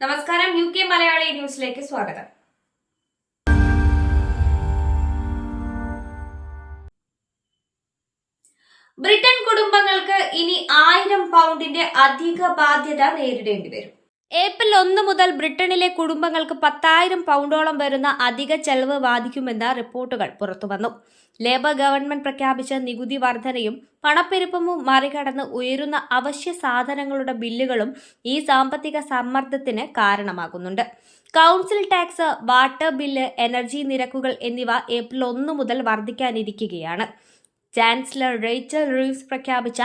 നമസ്കാരം U K Malayali ന്യൂസിലേക്ക് സ്വാഗതം. ബ്രിട്ടൻ കുടുംബങ്ങൾക്ക് ഇനി ആയിരം പൗണ്ടിന്റെ അധിക ബാധ്യത നേരിടേണ്ടി വരും. ഏപ്രിൽ ഒന്ന് മുതൽ ബ്രിട്ടനിലെ കുടുംബങ്ങൾക്ക് പത്തായിരം പൗണ്ടോളം വരുന്ന അധിക ചെലവ് ബാധിക്കുമെന്ന റിപ്പോർട്ടുകൾ പുറത്തുവന്നു. ലേബർ ഗവൺമെന്റ് പ്രഖ്യാപിച്ച നികുതി വർധനയും പണപ്പെരുപ്പവും മറികടന്ന് ഉയരുന്ന അവശ്യ സാധനങ്ങളുടെ ബില്ലുകളും ഈ സാമ്പത്തിക സമ്മർദ്ദത്തിന് കാരണമാകുന്നുണ്ട്. Council tax water bill energy നിരക്കുകൾ എന്നിവ ഏപ്രിൽ ഒന്ന് മുതൽ വർദ്ധിക്കാനിരിക്കുകയാണ് ചാൻസലർ റേച്ചൽ റീവ്സ് പ്രഖ്യാപിച്ച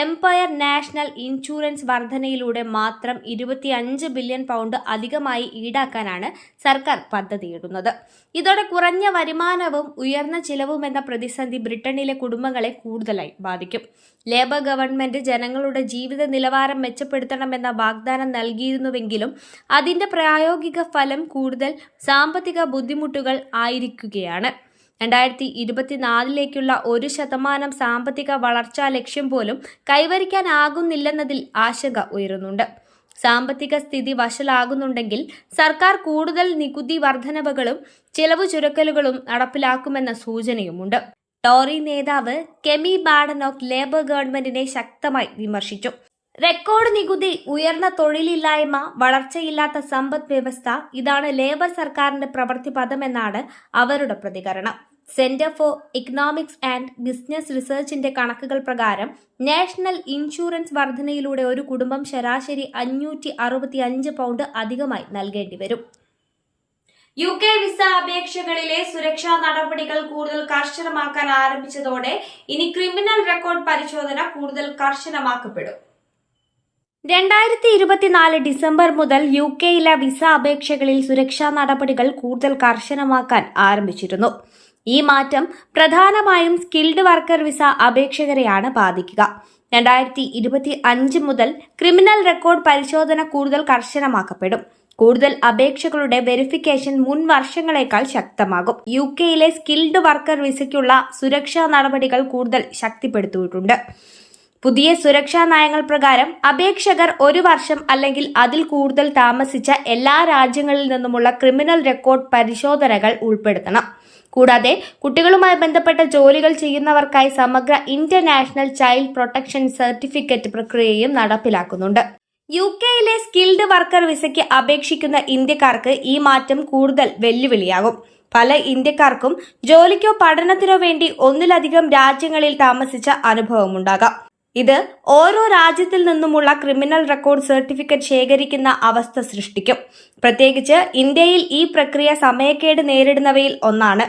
എംപയർ നാഷണൽ ഇൻഷുറൻസ് വർധനയിലൂടെ മാത്രം ഇരുപത്തിയഞ്ച് ബില്യൺ പൗണ്ട് അധികമായി ഈടാക്കാനാണ് സർക്കാർ പദ്ധതിയിടുന്നത്. ഇതോടെ കുറഞ്ഞ വരുമാനവും ഉയർന്ന ചിലവും എന്ന പ്രതിസന്ധി ബ്രിട്ടനിലെ കുടുംബങ്ങളെ കൂടുതലായി ബാധിക്കും. ലേബർ ഗവൺമെന്റ് ജനങ്ങളുടെ ജീവിത നിലവാരം മെച്ചപ്പെടുത്തണമെന്ന വാഗ്ദാനം നൽകിയിരുന്നുവെങ്കിലും അതിന്റെ പ്രായോഗിക ഫലം കൂടുതൽ സാമ്പത്തിക ബുദ്ധിമുട്ടുകൾ ആയിരിക്കുകയാണ്. രണ്ടായിരത്തി ഇരുപത്തിനാലിലേക്കുള്ള ഒരു ശതമാനം സാമ്പത്തിക വളർച്ചാ ലക്ഷ്യം പോലും കൈവരിക്കാനാകുന്നില്ലെന്നതിൽ ആശങ്ക ഉയരുന്നുണ്ട്. സാമ്പത്തിക സ്ഥിതി വഷളാകുന്നുണ്ടെങ്കിൽ സർക്കാർ കൂടുതൽ നികുതി വർധനവുകളും ചെലവ് ചുരുക്കലുകളും നടപ്പിലാക്കുമെന്ന സൂചനയുമുണ്ട്. ടോറി നേതാവ് കെമി ബാഡനോക്ക് ലേബർ ഗവൺമെന്റിനെ ശക്തമായി വിമർശിച്ചു. റെക്കോർഡ് നികുതി ഉയർന്ന തൊഴിലില്ലായ്മ വളർച്ചയില്ലാത്ത സമ്പദ് വ്യവസ്ഥ ഇതാണ് ലേബർ സർക്കാരിന്റെ പ്രവൃത്തി പദമെന്നാണ് അവരുടെ പ്രതികരണം. Centre for economics and business റിസർച്ചിന്റെ കണക്കുകൾ പ്രകാരം നാഷണൽ ഇൻഷുറൻസ് വർധനയിലൂടെ ഒരു കുടുംബം ശരാശരി അഞ്ഞൂറ്റി അറുപത്തി അഞ്ച് പൗണ്ട് അധികമായി നൽകേണ്ടി വരും. യു കെ വിസ അപേക്ഷകളിലെ സുരക്ഷാ നടപടികൾ കൂടുതൽ കർശനമാക്കാൻ ആരംഭിച്ചതോടെ ഇനി ക്രിമിനൽ റെക്കോർഡ് പരിശോധന കൂടുതൽ കർശനമാക്കപ്പെടും. രണ്ടായിരത്തി ഇരുപത്തിനാല് ഡിസംബർ മുതൽ യു കെയിലെ വിസ അപേക്ഷകളിൽ സുരക്ഷാ നടപടികൾ കൂടുതൽ കർശനമാക്കാൻ ആരംഭിച്ചിരുന്നു. ഈ മാറ്റം പ്രധാനമായും സ്കിൽഡ് വർക്കർ വിസ അപേക്ഷകരെയാണ് ബാധിക്കുക. രണ്ടായിരത്തി ഇരുപത്തി അഞ്ച് മുതൽ ക്രിമിനൽ റെക്കോർഡ് പരിശോധന കൂടുതൽ കർശനമാക്കപ്പെടും. കൂടുതൽ അപേക്ഷകളുടെ വെരിഫിക്കേഷൻ മുൻ വർഷങ്ങളെക്കാൾ ശക്തമാകും. യു കെയിലെ സ്കിൽഡ് വർക്കർ വിസയ്ക്കുള്ള സുരക്ഷാ നടപടികൾ കൂടുതൽ ശക്തിപ്പെടുത്തിയിട്ടുണ്ട്. പുതിയ സുരക്ഷാ നയങ്ങൾ പ്രകാരം അപേക്ഷകർ ഒരു വർഷം അല്ലെങ്കിൽ അതിൽ കൂടുതൽ താമസിച്ച എല്ലാ രാജ്യങ്ങളിൽ നിന്നുമുള്ള ക്രിമിനൽ റെക്കോർഡ് പരിശോധനകൾ ഉൾപ്പെടുത്തണം. കൂടാതെ കുട്ടികളുമായി ബന്ധപ്പെട്ട ജോലികൾ ചെയ്യുന്നവർക്കായി സമഗ്ര ഇന്റർനാഷണൽ ചൈൽഡ് പ്രൊട്ടക്ഷൻ സർട്ടിഫിക്കറ്റ് പ്രക്രിയയും നടപ്പിലാക്കുന്നുണ്ട്. യു കെയിലെ സ്കിൽഡ് വർക്കർ വിസയ്ക്ക് അപേക്ഷിക്കുന്ന ഇന്ത്യക്കാർക്ക് ഈ മാറ്റം കൂടുതൽ വെല്ലുവിളിയാകും. പല ഇന്ത്യക്കാർക്കും ജോലിക്കോ പഠനത്തിനോ വേണ്ടി ഒന്നിലധികം രാജ്യങ്ങളിൽ താമസിച്ച അനുഭവമുണ്ടാകാം. ഇത് ഓരോ രാജ്യത്തിൽ നിന്നുമുള്ള ക്രിമിനൽ റെക്കോർഡ് സർട്ടിഫിക്കറ്റ് ശേഖരിക്കുന്ന അവസ്ഥ സൃഷ്ടിക്കും. പ്രത്യേകിച്ച് ഇന്ത്യയിൽ ഈ പ്രക്രിയ സമയക്കേട് നേരിടുന്നവയിൽ ഒന്നാണ്.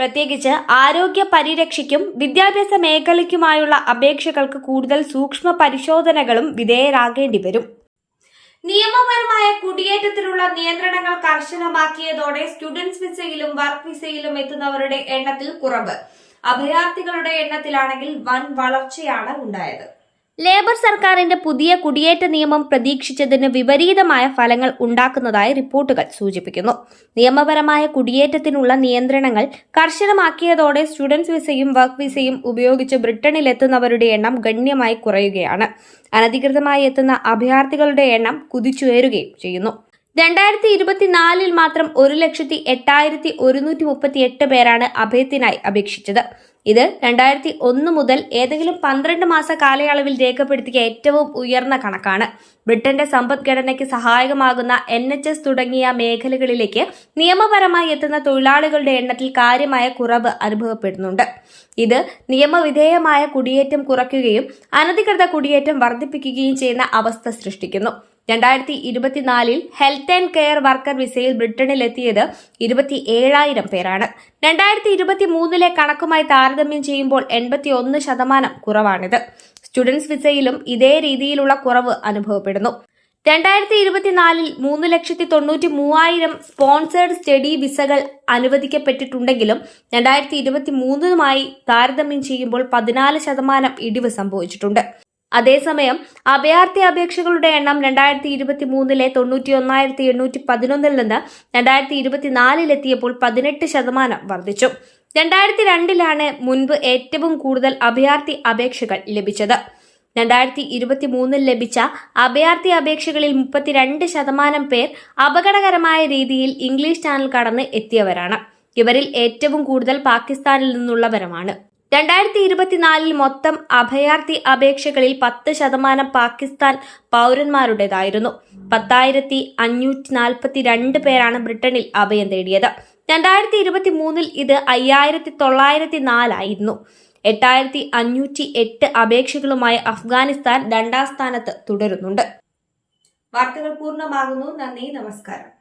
പ്രത്യേകിച്ച് ആരോഗ്യ പരിരക്ഷയ്ക്കും വിദ്യാഭ്യാസ മേഖലയ്ക്കുമായുള്ള അപേക്ഷകൾക്ക് കൂടുതൽ സൂക്ഷ്മ പരിശോധനകളും വിധേയരാകേണ്ടി വരും. നിയമപരമായ കുടിയേറ്റത്തിലുള്ള നിയന്ത്രണങ്ങൾ കർശനമാക്കിയതോടെ സ്റ്റുഡൻസ് വിസയിലും വർക്ക് വിസയിലും എത്തുന്നവരുടെ എണ്ണത്തിൽ കുറവ്. അഭയാർത്ഥികളുടെ എണ്ണത്തിലാണെങ്കിൽ വൻ വളർച്ചയാണ് ഉണ്ടായത്. ലേബർ സർക്കാരിന്റെ പുതിയ കുടിയേറ്റ നിയമം പ്രതീക്ഷിച്ചതിന് വിപരീതമായ ഫലങ്ങൾ ഉണ്ടാക്കുന്നതായി റിപ്പോർട്ടുകൾ സൂചിപ്പിക്കുന്നു. നിയമപരമായ കുടിയേറ്റത്തിനുള്ള നിയന്ത്രണങ്ങൾ കർശനമാക്കിയതോടെ സ്റ്റുഡൻസ് വിസയും വർക്ക് വിസയും ഉപയോഗിച്ച് ബ്രിട്ടനിലെത്തുന്നവരുടെ എണ്ണം ഗണ്യമായി കുറയുകയാണ്. അനധികൃതമായി എത്തുന്ന അഭയാർത്ഥികളുടെ എണ്ണം കുതിച്ചുയരുകയും ചെയ്യുന്നു. രണ്ടായിരത്തി ഇരുപത്തിനാലിൽ മാത്രം ഒരു ലക്ഷത്തി എട്ടായിരത്തി ഒരുന്നൂറ്റി മുപ്പത്തി എട്ട് പേരാണ് അഭയത്തിനായി അപേക്ഷിച്ചത്. ഇത് രണ്ടായിരത്തി ഒന്ന് മുതൽ ഏതെങ്കിലും പന്ത്രണ്ട് മാസ കാലയളവിൽ രേഖപ്പെടുത്തിയ ഏറ്റവും ഉയർന്ന കണക്കാണ്. ബ്രിട്ടന്റെ സമ്പദ്ഘടനയ്ക്ക് സഹായകമാകുന്ന എൻ എച്ച് എസ് തുടങ്ങിയ മേഖലകളിലേക്ക് നിയമപരമായി എത്തുന്ന തൊഴിലാളികളുടെ എണ്ണത്തിൽ കാര്യമായ കുറവ് അനുഭവപ്പെടുന്നുണ്ട്. ഇത് നിയമവിധേയമായ കുടിയേറ്റം കുറയ്ക്കുകയും അനധികൃത കുടിയേറ്റം വർദ്ധിപ്പിക്കുകയും ചെയ്യുന്ന അവസ്ഥ സൃഷ്ടിക്കുന്നു. രണ്ടായിരത്തി ഇരുപത്തിനാലിൽ ഹെൽത്ത് ആൻഡ് കെയർ വർക്കർ വിസയിൽ ബ്രിട്ടനിലെത്തിയത് ഇരുപത്തി ഏഴായിരം പേരാണ്. രണ്ടായിരത്തി ഇരുപത്തി മൂന്നിലെ കണക്കുമായി താരതമ്യം ചെയ്യുമ്പോൾ എൺപത്തി ഒന്ന് ശതമാനം കുറവാണിത്. സ്റ്റുഡൻസ് വിസയിലും ഇതേ രീതിയിലുള്ള കുറവ് അനുഭവപ്പെടുന്നു. രണ്ടായിരത്തി ഇരുപത്തിനാലിൽ മൂന്ന് ലക്ഷത്തി തൊണ്ണൂറ്റി മൂവായിരം സ്പോൺസേഡ് സ്റ്റഡി വിസകൾ അനുവദിക്കപ്പെട്ടിട്ടുണ്ടെങ്കിലും രണ്ടായിരത്തി ഇരുപത്തി മൂന്നുമായി താരതമ്യം ചെയ്യുമ്പോൾ പതിനാല് ശതമാനം ഇടിവ് സംഭവിച്ചിട്ടുണ്ട്. അതേസമയം അഭയാർത്ഥി അപേക്ഷകളുടെ എണ്ണം രണ്ടായിരത്തി ഇരുപത്തി മൂന്നിലെ തൊണ്ണൂറ്റി ഒന്നായിരത്തി എണ്ണൂറ്റി പതിനൊന്നിൽ നിന്ന് രണ്ടായിരത്തി ഇരുപത്തിനാലിലെത്തിയപ്പോൾ പതിനെട്ട് ശതമാനം വർദ്ധിച്ചു. രണ്ടായിരത്തി രണ്ടിലാണ് മുൻപ് ഏറ്റവും കൂടുതൽ അഭയാർത്ഥി അപേക്ഷകൾ ലഭിച്ചത്. രണ്ടായിരത്തി ഇരുപത്തി മൂന്നിൽ ലഭിച്ച അഭയാർത്ഥി അപേക്ഷകളിൽ മുപ്പത്തിരണ്ട് ശതമാനം പേർ അപകടകരമായ രീതിയിൽ ഇംഗ്ലീഷ് ചാനൽ കടന്ന് എത്തിയവരാണ്. ഇവരിൽ ഏറ്റവും കൂടുതൽ പാകിസ്ഥാനിൽ നിന്നുള്ളവരുമാണ്. രണ്ടായിരത്തി ഇരുപത്തിനാലിൽ മൊത്തം അഭയാർത്ഥി അപേക്ഷകളിൽ പത്ത് ശതമാനം പാകിസ്ഥാൻ പൗരന്മാരുടേതായിരുന്നു. പത്തായിരത്തി അഞ്ഞൂറ്റി നാൽപ്പത്തി രണ്ട് പേരാണ് ബ്രിട്ടനിൽ അഭയം തേടിയത്. രണ്ടായിരത്തി ഇരുപത്തി മൂന്നിൽ ഇത് അയ്യായിരത്തി തൊള്ളായിരത്തി നാലായിരുന്നു എട്ടായിരത്തി അഞ്ഞൂറ്റി എട്ട് അപേക്ഷകളുമായി അഫ്ഗാനിസ്ഥാൻ രണ്ടാം സ്ഥാനത്ത് തുടരുന്നുണ്ട്. വാർത്തകൾ പൂർണമാകുന്നു. നന്ദി. നമസ്കാരം.